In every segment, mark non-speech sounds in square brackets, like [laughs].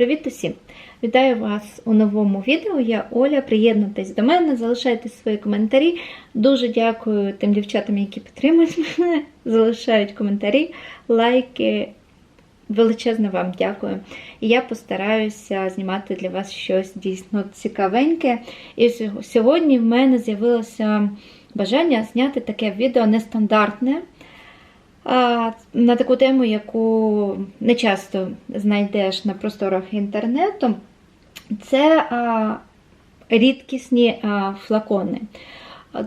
Привіт усім! Вітаю вас у новому відео. Я Оля. Приєднуйтесь до мене, залишайте свої коментарі. Дуже дякую тим дівчатам, які підтримують [laughs] мене, залишають коментарі, лайки. Величезне вам дякую. І я постараюся знімати для вас щось дійсно цікавеньке. І сьогодні в мене з'явилося бажання зняти таке відео нестандартне на таку тему, яку не часто знайдеш на просторах інтернету, це рідкісні флакони.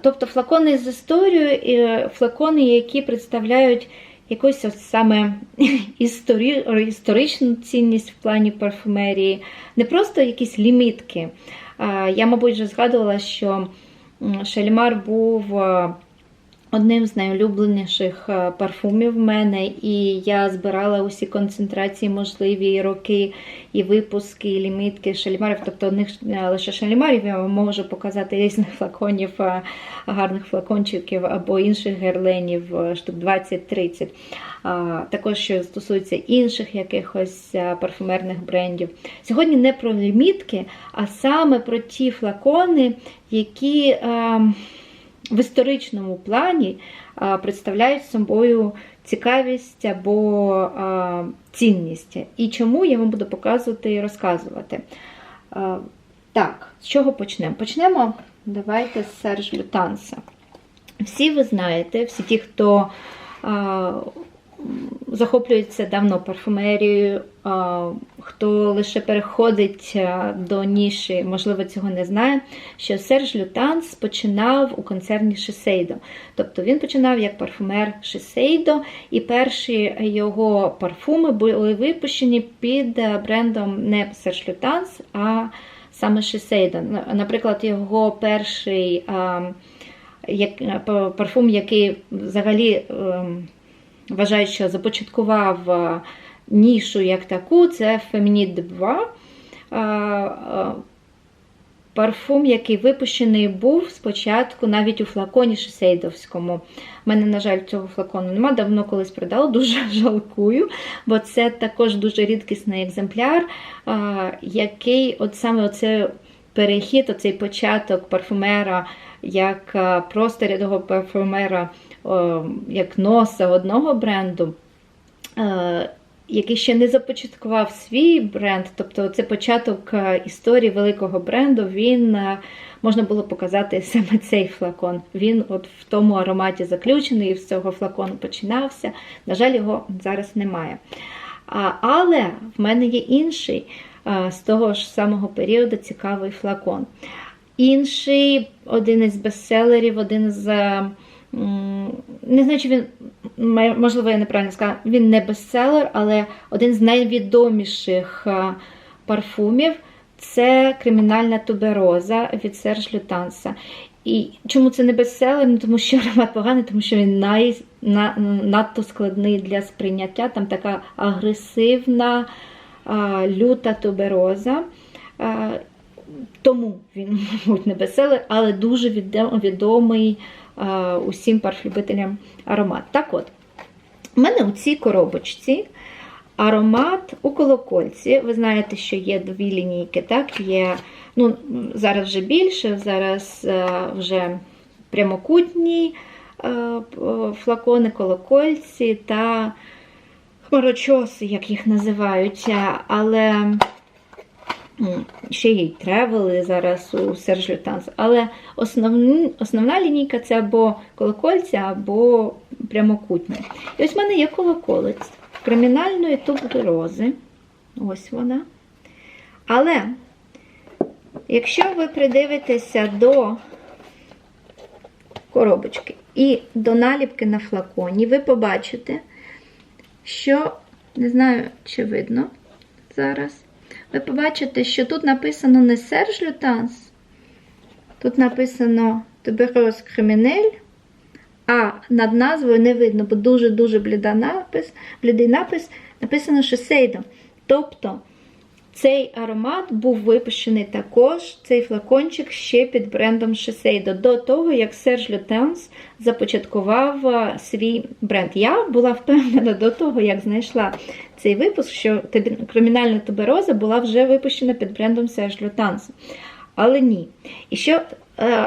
Тобто флакони з історією флакони, які представляють якусь от саме [laughs] історичну цінність в плані парфумерії, не просто якісь лімітки. Я, мабуть, вже згадувала, що Шальмар був одним з найулюбленіших е, парфумів в мене, і я збирала усі концентрації, можливі роки, і випуски, і лімітки шалімарів. Тобто одних е, лише шалімарів я вам можу показати різних флаконів, е, гарних флакончиків або інших герленів, штук 20-30. Також що стосується інших якихось парфумерних брендів. Сьогодні не про лімітки, а саме про ті флакони, які в історичному плані представляють собою цікавість або цінність. І чому я вам буду показувати і розказувати. Так, з чого почнемо? Почнемо, давайте з Серж Лютанса. Всі ви знаєте, всі ті, хто захоплюється давно парфумерією, хто лише переходить до ніші, можливо, цього не знає, що Серж Лютанс починав у концерні Шисейдо. Тобто він починав як парфумер Шисейдо, і перші його парфуми були випущені під брендом не Серж Лютанс, а саме Шисейдо. Наприклад, його перший парфум, який взагалі. Вважають, що започаткував е, нішу як таку, це Feminine de Bois. Парфум, який випущений був спочатку навіть у флаконі Шесейдовському. У мене, на жаль, цього флакону нема, давно колись продала, [laughs] дуже жалкую, бо це також дуже рідкісний екземпляр, який от саме оцей перехід, оцей початок парфумера, як просто рядового парфумера як носа одного бренду, е, який ще не започаткував свій бренд, тобто це початок е, історії великого бренду, він е, можна було показати [laughs] саме цей флакон. Він от в тому ароматі заключений, і з цього флакону починався. На жаль, його зараз немає. Але в мене є інший з того ж самого періоду цікавий флакон. Інший один із бестселерів, один з не знаю, чи він, можливо, я неправильно сказала, він не бестселер, але один з найвідоміших парфумів це кримінальна тубероза від Серж Лютанса. І чому це не бестселер? Ну, Тому що аромат поганий, тому що він най, на, надто складний для сприйняття. Там така агресивна, а, люта тубероза. Тому він, [laughs] мабуть, не бестселер, але дуже відомий усім парфлюбителям аромат. Так от, у мене у цій коробочці аромат у колокольці. Ви знаєте, що є дві лінійки, так? Є, ну, зараз вже більше, зараз вже прямокутні флакони, колокольці та хмарочоси, як їх називають. Але ще є й тревели зараз у Серж Лютанс. Але основні, основна лінійка це або колокольця, або прямокутня. І ось в мене є колоколець кримінальної туберози. Ось вона. Але, якщо ви придивитеся до коробочки і до наліпки на флаконі, ви побачите, що, не знаю, чи видно зараз ви побачите, що тут написано не Серж Лютанс, тут написано Тубероз Кримінель, а над назвою не видно, бо дуже-дуже напис, блідий напис написано Шесейдо. Тобто Цей аромат був випущений також, цей флакончик ще під брендом Шесейдо, до того, як Серж Лютенс започаткував свій бренд. Я була впевнена до того, як знайшла цей випуск, що кримінальна тубероза була вже випущена під брендом Серж Лютенс. Але ні. І що е,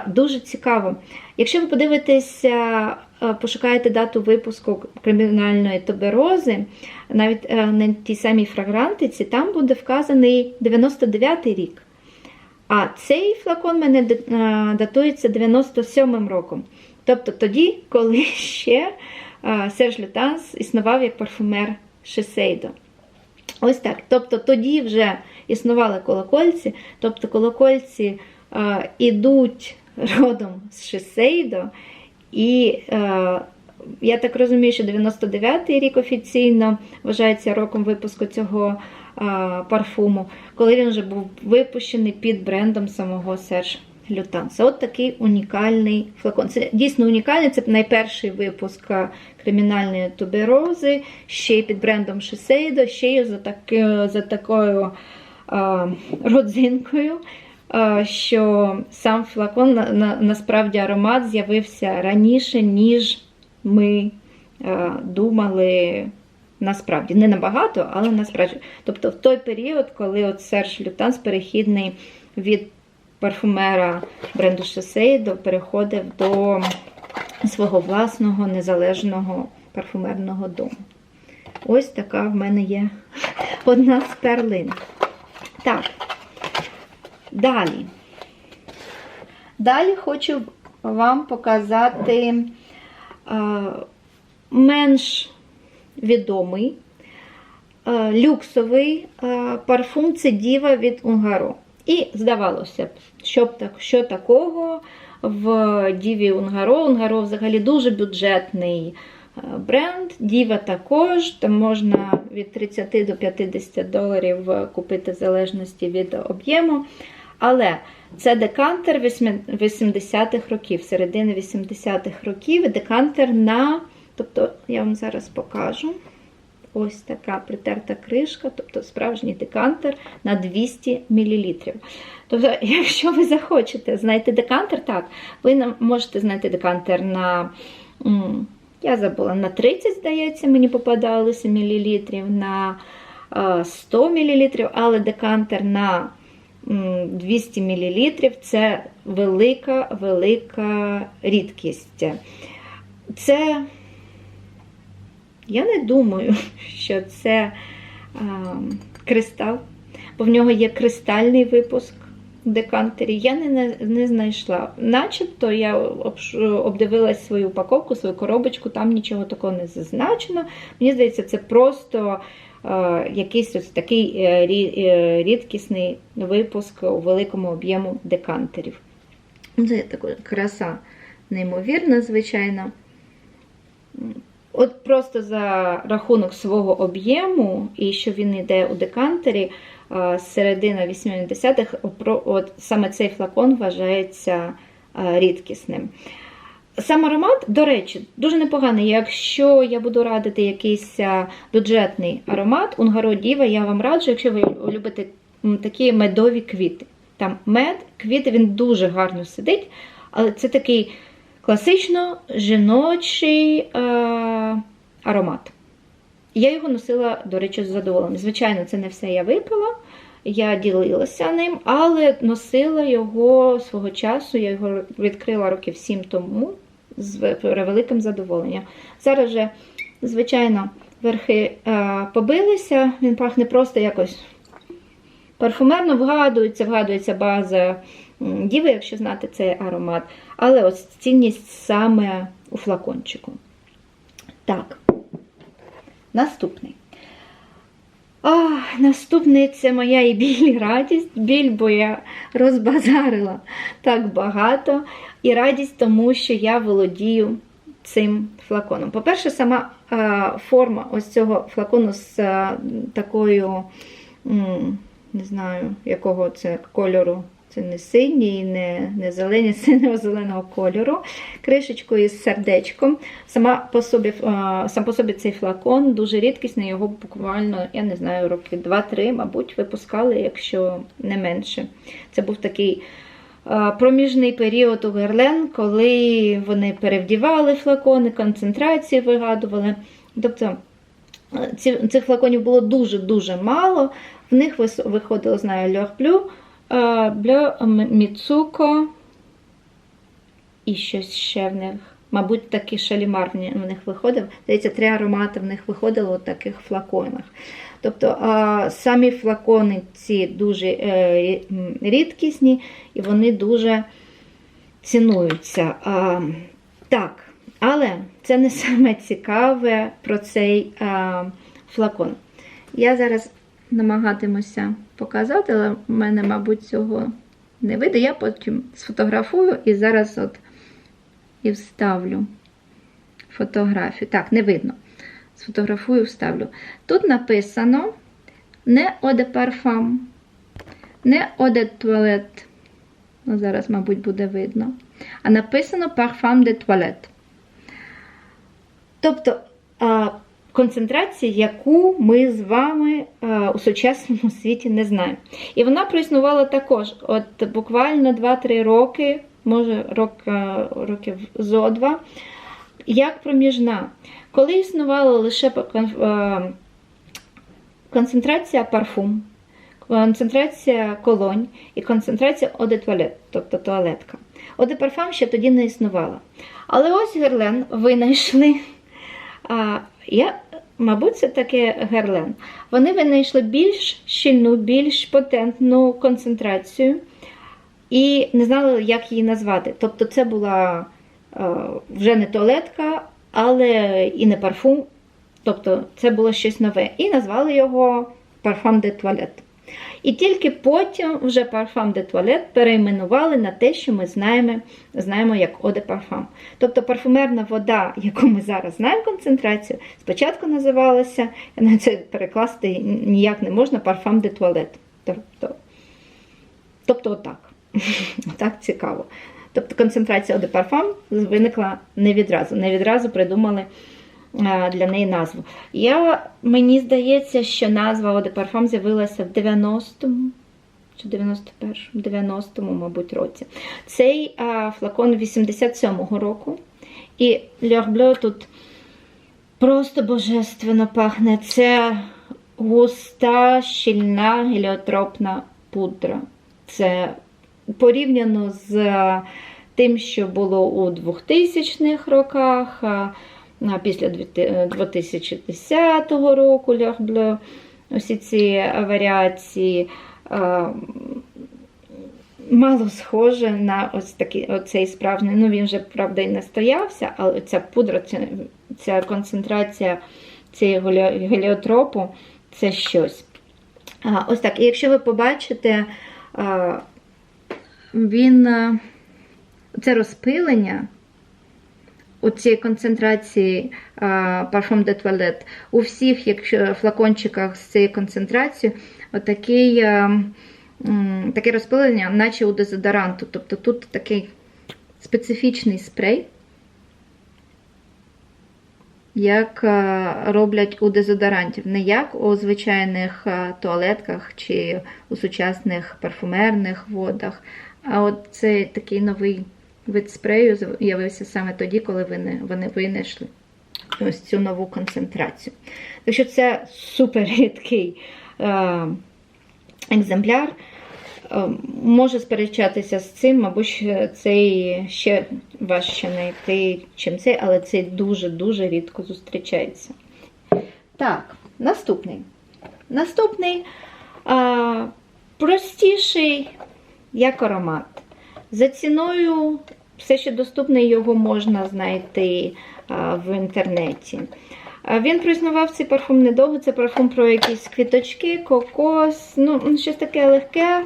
дуже цікаво, якщо ви подивитеся, е, пошукаєте дату випуску кримінальної туберози, навіть е, на тій самій фрагрантиці, там буде вказаний 99-й рік. А цей флакон мене е, датується 97-м роком. Тобто тоді, коли ще е, Серж Лютанс існував як парфумер Шесейдо. Ось так. Тобто тоді вже існували колокольці, тобто колокольці е, ідуть родом з Шесейдо, і е, я так розумію, що 99-й рік офіційно вважається роком випуску цього е, парфуму, коли він вже був випущений під брендом самого Серж Лютанса. От такий унікальний флакон. Це дійсно унікальний, це найперший випуск е, кримінальної туберози, ще й під брендом Шесейдо, ще й за, таки, за такою а, родзинкою, що сам флакон на, на, насправді аромат з'явився раніше, ніж ми а, думали. Насправді, не набагато, але насправді. Тобто в той період, коли от Серж Лютанс перехідний від парфумера бренду Шесейдо переходив до свого власного незалежного парфумерного дому. Ось така в мене є одна з перлин. Так, далі. Далі хочу вам показати менш відомий люксовий парфум це Діва від Унгаро. І здавалося б, що, що такого в Діві Унгаро. Унгаро взагалі дуже бюджетний е, бренд. Діва також, там можна від 30 до 50 доларів купити в залежності від об'єму. Але це декантер 80-х років, середини 80-х років, декантер на, тобто я вам зараз покажу. Ось така притерта кришка, тобто справжній декантер на 200 мл. Тобто, [laughs] якщо ви захочете знайти декантер, так, ви можете знайти декантер на, я забула, на 30, здається, мені попадалося мілілітрів, на е, 100 мл, але декантер на 200 мл це велика, велика рідкість. Це я не думаю, [laughs] що це а, кристал, бо в нього є кристальний випуск в декантері. Я не, не, знайшла. Начебто я обдивилась свою упаковку, свою коробочку, там нічого такого не зазначено. Мені здається, це просто якийсь ось такий е, е, рідкісний випуск у великому об'єму декантерів. Це така краса неймовірна, звичайно. От просто за рахунок свого об'єму, і що він йде у декантері з середини 80-х, от саме цей флакон вважається рідкісним. Сам аромат, до речі, дуже непоганий. Якщо я буду радити якийсь бюджетний аромат, Унгаро Діва, я вам раджу, якщо ви любите такі медові квіти. Там мед, квіти, він дуже гарно сидить, але це такий класично жіночий е, аромат. Я його носила, до речі, з задоволенням. Звичайно, це не все я випила, я ділилася ним, але носила його свого часу, я його відкрила років 7 тому з превеликим задоволенням. Зараз вже, звичайно, верхи е, побилися, він пахне просто якось парфумерно, вгадується, вгадується база діви, якщо знати цей аромат. Але ось цінність саме у флакончику. Так, наступний. А, наступний це моя і біль, і радість. Біль, бо я розбазарила так багато. І радість тому, що я володію цим флаконом. По-перше, сама а, форма ось цього флакону з а, такою, не знаю, якого це кольору Це не синій, не, не зелені, [laughs] синього зеленого кольору. Кришечкою із сердечком. Сама по собі, сам по собі цей флакон дуже рідкісний, його буквально, я не знаю, роки 2-3, мабуть, випускали, якщо не менше. Це був такий проміжний період у Герлен, коли вони перевдівали флакони, концентрації вигадували. Тобто е, цих флаконів було дуже-дуже мало. В них виходило, знаю, Льох Блю, е, Блю Міцуко і щось ще в них. Мабуть, такий шалімар в них виходив. Здається, три аромати в них виходило в таких флаконах. Тобто самі флакони ці дуже е, рідкісні і вони дуже цінуються. Так, але це не саме цікаве про цей флакон. Я зараз намагатимуся показати, але в мене, мабуть, цього не вийде. Я потім сфотографую і зараз от і вставлю фотографію. Так, не видно. Сфотографую, вставлю. Тут написано не de Parfum, не de Toilette. Ну, зараз, мабуть, буде видно. А написано Parfum de Toilette. Тобто а, концентрація, яку ми з вами а, у сучасному [laughs] світі не знаємо. І вона проіснувала також от буквально 2-3 роки, може рок, а, років зо два, як проміжна. Коли існувала лише а, концентрація парфум, концентрація колонь і концентрація оде туалет, тобто туалетка. Оде парфум ще тоді не існувала. Але ось Герлен винайшли. А, я, мабуть, це таке Герлен. Вони винайшли більш щільну, більш потентну концентрацію і не знали, як її назвати. Тобто, це була е, вже не туалетка, але і не парфум. Тобто, це було щось нове. І назвали його парфум де Toilette. І тільки потім вже Parfum de Toilette перейменували на те, що ми знаємо, знаємо як de Parfum. Тобто парфумерна вода, яку ми зараз знаємо концентрацію, спочатку називалася, на це перекласти ніяк не можна Parfum de Toilette. Тобто, тобто отак. [laughs] Так цікаво. Тобто концентрація de Parfum виникла не відразу. Не відразу придумали для неї назву. Я, мені здається, що назва de Parfum з'явилася в 90-му чи 91-му, 90-му, мабуть, році. Цей а, флакон 87-го року. І L'Heure тут просто божественно пахне. Це густа, щільна геліотропна пудра. Це порівняно з тим, що було у 2000-х роках. Після 2010 року L'Heure Bleue, усі ці варіації мало схоже на ось такий оцей справжній. Ну він вже, правда, і не стоявся, але ця пудра, ця, ця концентрація цієї геліотропу це щось. А, ось так. І якщо ви побачите, а, він це розпилення у цій концентрації Parfum de Toilette, у всіх якщо, флакончиках з цією концентрацією, отакий, м, таке розпилення, наче у дезодоранту. Тобто тут такий специфічний спрей, як а, роблять у дезодорантів, не як у звичайних а, туалетках чи у сучасних парфумерних водах. А от цей такий новий вид спрею з'явився саме тоді, коли вони, вони винайшли ось цю нову концентрацію. Так що це супер рідкий е, екземпляр. Е, може сперечатися з цим, мабуть, цей ще важче знайти, чим цей, але цей дуже-дуже рідко зустрічається. Так, наступний. Наступний а, простіший як аромат. За ціною все ще доступне, його можна знайти в інтернеті. Він проіснував цей парфум недовго. Це парфум про якісь квіточки, кокос, ну, щось таке легке,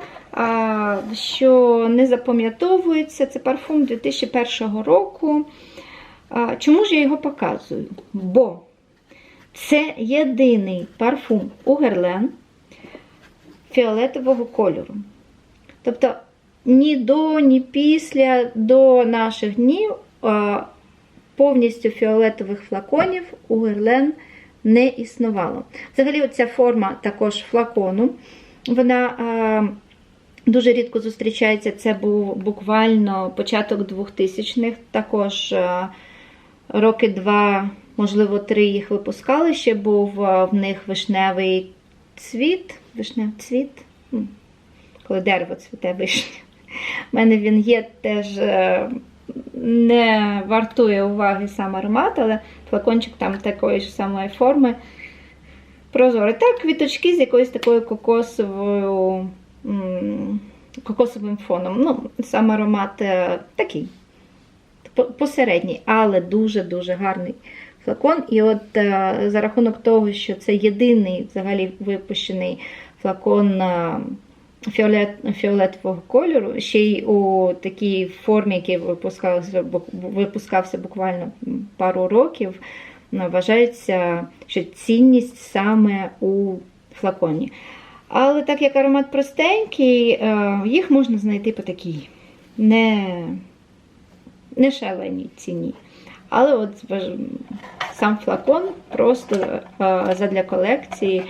що не запам'ятовується. Це парфум 2001 року. Чому ж я його показую? Бо це єдиний парфум у Герлен фіолетового кольору. Тобто ні до, ні після до наших днів повністю фіолетових флаконів у Герлен не існувало. Взагалі, ця форма також флакону. Вона дуже рідко зустрічається. Це був буквально початок 2000-х. Також роки два, можливо, три їх випускали. Ще був в них вишневий цвіт. Вишневий цвіт. Коли дерево цвіте вишня. У мене він є теж е, не вартує уваги сам аромат, але флакончик там такої ж самої форми. Прозорий. Так, квіточки з якоюсь такою кокосовою, кокосовим фоном. Ну, сам аромат е, такий посередній, але дуже-дуже гарний флакон. І от е, за рахунок того, що це єдиний взагалі випущений флакон фіолет, фіолетового кольору, ще й у такій формі, який випускався, випускався буквально пару років, вважається, що цінність саме у флаконі. Але так як аромат простенький, е, їх можна знайти по такій не, не шаленій ціні. Але от сам флакон просто е, задля колекції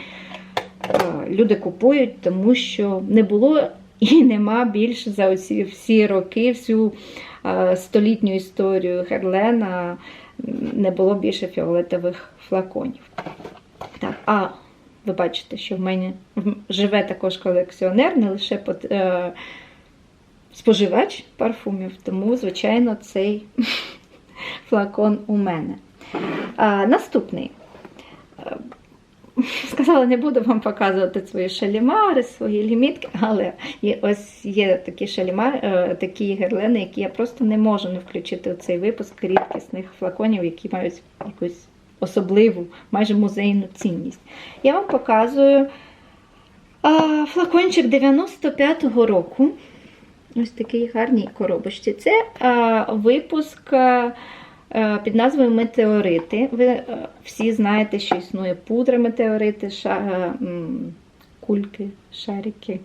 люди купують, тому що не було і нема більше за оці всі роки, всю е, столітню історію Герлена не було більше фіолетових флаконів. Так, а ви бачите, що в мене живе також колекціонер, не лише пот- е, споживач парфумів, тому, звичайно, цей [laughs] флакон у мене. А, наступний. Е, [laughs] Сказала, не буду вам показувати свої шалімари, свої лімітки, але є, ось є такі шалімари, е, такі герлени, які я просто не можу не включити у цей випуск рідкісних флаконів, які мають якусь особливу, майже музейну цінність. Я вам показую а, флакончик 95-го року. Ось такий гарній коробочці. Це а, випуск а, а, під назвою Метеорити. Ви всі знаєте, що існує пудра метеорити, ша, кульки, шарики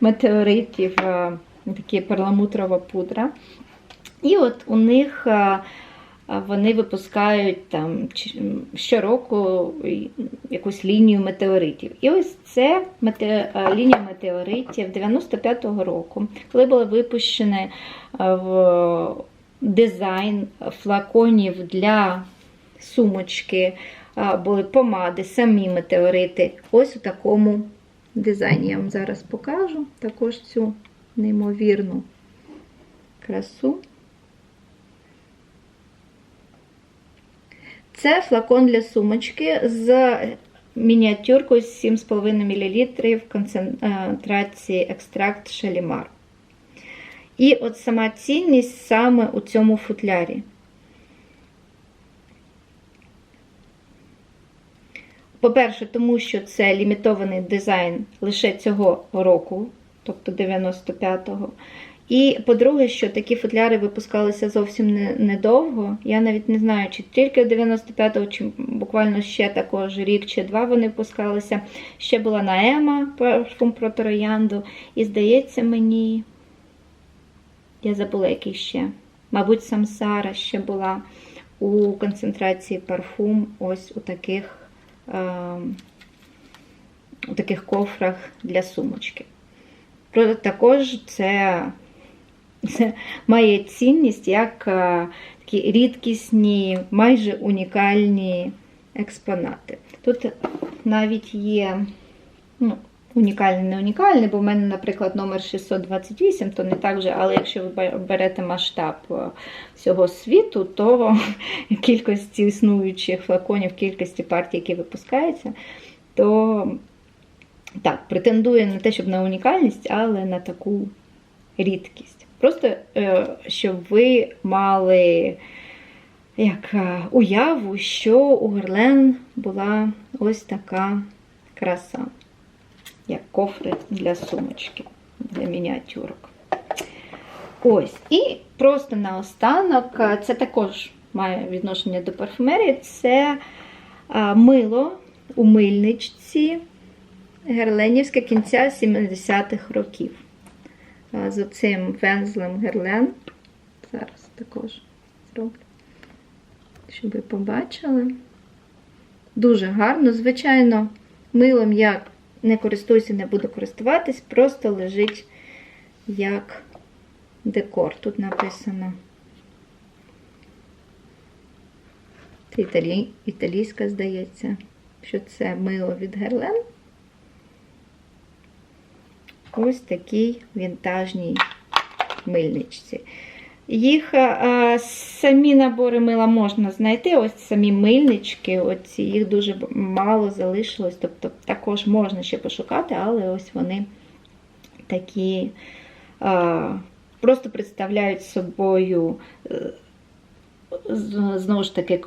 метеоритів, такі перламутрова пудра. І от у них вони випускають там щороку якусь лінію метеоритів. І ось це лінія метеоритів 95-го року, коли була випущена в дизайн флаконів для сумочки, були помади, самі метеорити. Ось у такому дизайні. Я вам зараз покажу також цю неймовірну красу. Це флакон для сумочки з мініатюркою 7,5 мл концентрації екстракт шалімар. І от сама цінність саме у цьому футлярі. По-перше, тому що це лімітований дизайн лише цього року, тобто 95-го. І по-друге, що такі футляри випускалися зовсім недовго. Я навіть не знаю, чи тільки 95-го, чи буквально ще також рік чи два вони випускалися. Ще була на Ема парфум про троянду. І здається мені, я забула, який ще. Мабуть, Самсара ще була у концентрації парфум ось у таких, е, у таких кофрах для сумочки. Проте також це, це має цінність як е, такі рідкісні, майже унікальні експонати. Тут навіть є ну, унікальний, не унікальний, бо в мене, наприклад, номер 628, то не так же, але якщо ви берете масштаб е, всього світу, то [laughs] кількості існуючих флаконів, кількості партій, які випускаються, то так, претендує на те, щоб на унікальність, але на таку рідкість. Просто е, щоб ви мали як е, уяву, що у Герлен була ось така краса, як кофри для сумочки, для мініатюрок. Ось. І просто наостанок, е, це також має відношення до парфумерії, це е, мило у мильничці Герленівське кінця 70-х років. а, з оцим вензлем Герлен. Зараз також зроблю, щоб ви побачили. Дуже гарно. Звичайно, милом я не користуюся, не буду користуватись, просто лежить як декор. Тут написано. Це італі... італійська, здається, що це мило від Герлен. Ось такій вінтажній мильничці. Їх а, самі набори мила можна знайти. Ось самі мильнички, оці, їх дуже мало залишилось. Тобто також можна ще пошукати, але ось вони такі а, просто представляють собою. е, Знову ж таки,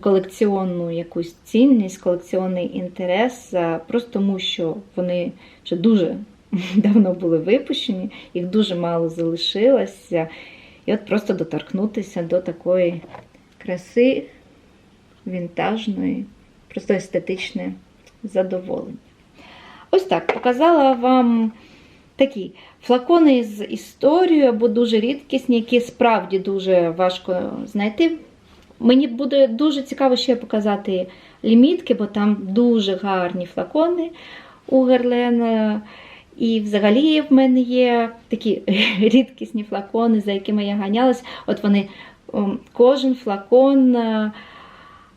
колекціонну якусь цінність, колекціонний інтерес, просто тому що вони вже дуже [laughs] давно були випущені, їх дуже мало залишилося. І от просто доторкнутися до такої краси вінтажної, просто естетичне задоволення. Ось так, показала вам такі флакони з історією або дуже рідкісні, які справді дуже важко знайти. Мені буде дуже цікаво ще показати лімітки, бо там дуже гарні флакони у Герлен. І взагалі в мене є такі [laughs] рідкісні флакони, за якими я ганялась. От вони, кожен флакон е,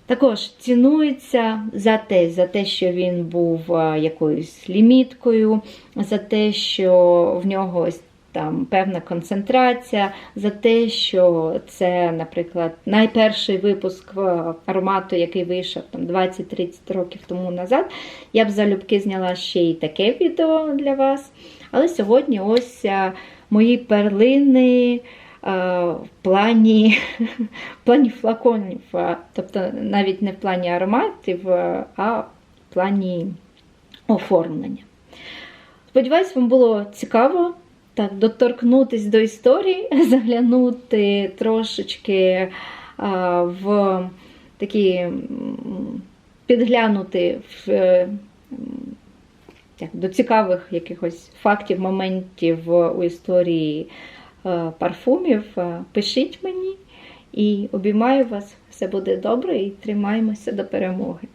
також цінується за те, за те, що він був е, якоюсь ліміткою, за те, що в нього ось там певна концентрація, за те, що це, наприклад, найперший випуск е, аромату, який вийшов там 20-30 років тому назад. Я б залюбки зняла ще й таке відео для вас. Але сьогодні ось е, мої перлини е, в плані, [laughs] в плані флаконів. Тобто навіть не в плані ароматів, а в плані оформлення. Сподіваюсь, вам було цікаво так, доторкнутись до історії, [laughs] заглянути трошечки в такі підглянути в, е, як, до цікавих якихось фактів, моментів у історії е, парфумів. Е, Пишіть мені і обіймаю вас. Все буде добре і тримаємося до перемоги.